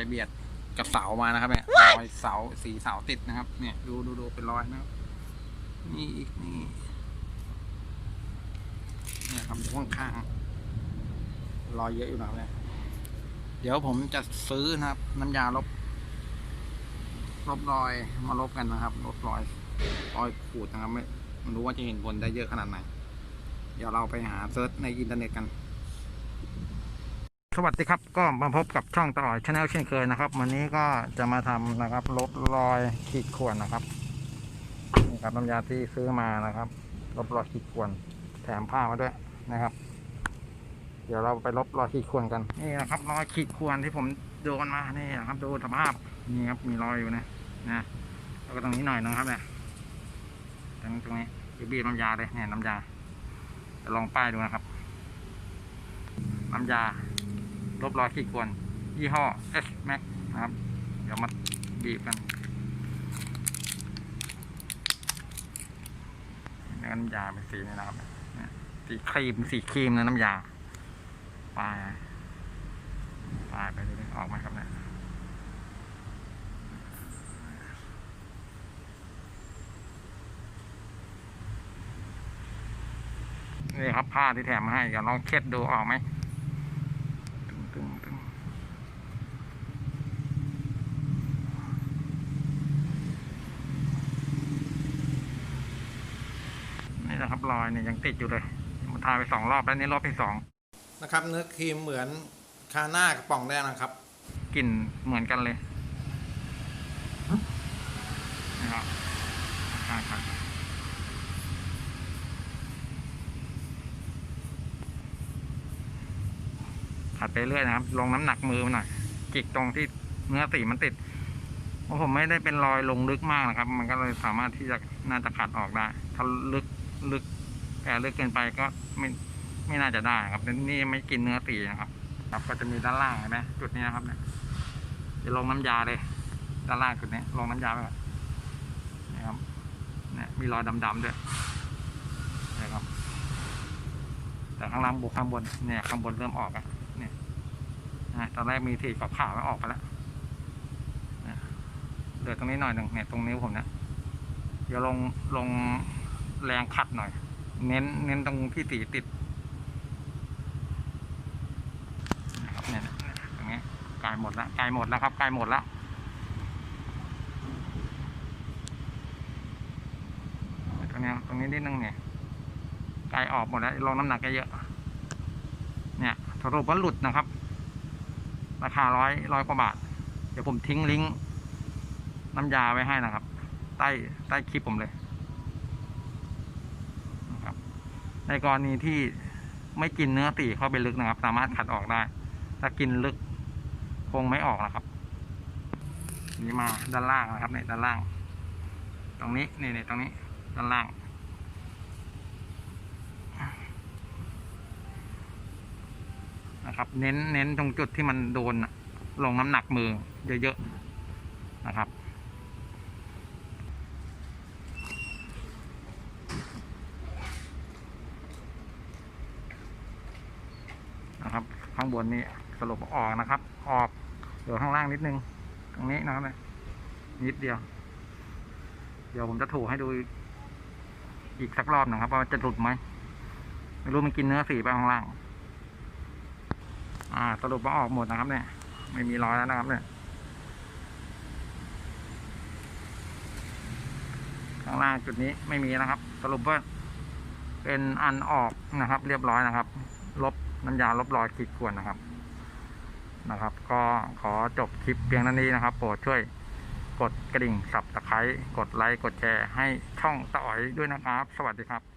วานไปเบียดกับเสามานะครับเนี่ยรอยเสาสีเสาติดนะครับ เนี่ย ดูดูดูเป็นรอยนะครับนี่อีกนี่เนี่ยครับอยู่ข้างๆรอยเยอะอยู่นะครับเนี่ยเดี๋ยวผมจะซื้อนะครับ น้ำยาลบลบรอยมาลบกันนะครับลบรอยรอยขูดนะครับไม่ไม่รู้ว่าจะเห็นผลได้เยอะขนาดไหน เดี๋ยวเราไปหาเซิร์ชในอินเทอร์เน็ตกัน สวัสดีครับก็มาพบกับช่องต่อชาแนลเช่นเคยนะครับ วันนี้ก็จะมาทำนะครับลบรอยขีดข่วนนะครับนี่ครับน้ำยาที่ซื้อมานะครับลบรอยขีดข่วนแถมผ้ามาด้วยนะครับ เดี๋ยวเราไปลบรอยขีดข่วนกันนี่นะครับรอยขีดข่วนที่ผมโดนมานี่นะครับดูสภาพนี่ครับมีรอยอยู่นะนะแล้วก็ตรงนี้หน่อยนะครับเนี่ยตรงตรงนี้คือบีบน้ำยาเลยเนี่ยน้ำยาจะลองป้ายดูนะครับ น้ำยา ลบรอยขีดข่วน ยี่ห้อ S Max นะครับ เดี๋ยวมาบีบกันน้ำยาเป็นสีนี้นะครับเนี่ยสีครีม สีครีมนะน้ำยาปลายปลายไปเลยออกไหมครับเนี่ยนี่ครับผ้าที่แถมมาให้เดี๋ยวลองเช็ดดูออกไหม ตึงตึงตึงนี่นะค รับรอยเนี่ยยังติดอยู่เลยมันทาไปสองรอบแล้วนี่รอบที่สองนะครับ เนื้อครีมเหมือนคาหน้ากระป๋องแรกนะครับกลิ่นเหมือนกันเลยนะครับใช่ครับขัดไปเรื่อยนะครับ ลงน้ำหนักมือมันหน่อยจิกตรงที่เนื้อสีมันติดเพราะผมไม่ได้เป็นรอยลงลึกมากนะครับ มันก็เลยสามารถที่จะน่าจะขัดออกได้ ถ้าลึกลึก แต่ลึกเกินไปก็ไม่ไม่น่าจะได้ครับนี่ไม่กินเนื้อสีนะครับ ครับก็จะมีด้านล่างเห็นไหมจุดนี้นะครับเนี่ยจะลงน้ำยาเลย ด้านล่างจุดนี้ลงน้ำยาไปก่อนนะครับเนี่ยมีรอยดำๆด้วยนะครับ แต่ข้างล่างบวกข้างบนเนี่ยข้างบนเริ่มออกอะเนี่ยนะตอนแรกมีทีกับขาไม่ออกไปแล้วนะเหลือตรงนี้หน่อยหนึ่งเนี่ยตรงนิ้ผมเนี่ยเดี๋ยวลงลงแรงขัดหน่อย เน้นเน้นตรงที่ตีติดนะครับเนี่ยตรงนี้กลายหมดแล้วกลายหมดแล้วครับกลายหมดแล้วตรงนี้ตรงนี้นิดนึงเนี่ยกลายออกหมดแล้วลงน้ำหนักเยอะเนี่ยสรุปว่าหลุดนะครับ ราคาร้อยร้อยกว่าบาท เดี๋ยวผมทิ้งลิงก์น้ำยาไว้ให้นะครับ ใต้ใต้คลิปผมเลยนะครับ ในกรณีที่ไม่กินเนื้อตีเข้าไปลึกนะครับ สามารถขัดออกได้ ถ้ากินลึกคงไม่ออกนะครับ นี่มาด้านล่างนะครับเนี่ยด้านล่าง ตรงนี้นี่นี่ตรงนี้ด้านล่าง นะครับ เน้นเน้นตรงจุดที่มันโดนลงน้ำหนักมือเยอะๆนะครับ นะครับ ข้างบนนี้สรุปออกนะครับ ออกเหลือข้างล่างนิดนึง ตรงนี้นะครับเนี่ยนิดเดียว เดี๋ยวผมจะถูให้ดูอีกสักรอบหนะครับว่าจะหลุดไหมไม่รู้มันกินเนื้อสีไปข้างล่าง อ่า สรุปว่าออกหมดนะครับ เนี่ย ไม่มีรอยแล้วนะครับ เนี่ยข้างล่างจุดนี้ไม่มีนะครับ สรุปว่าเป็นอันออกนะครับ เรียบร้อยนะครับ ลบ น้ำยาลบรอยขีดข่วนนะครับ นะครับ ก็ขอจบคลิปเพียงเท่านี้นะครับ โปรดช่วยกดกระดิ่งสับตะไคร้กดไลค์กดแชร์ให้ช่องตะอ๋อยด้วยนะครับ สวัสดีครับ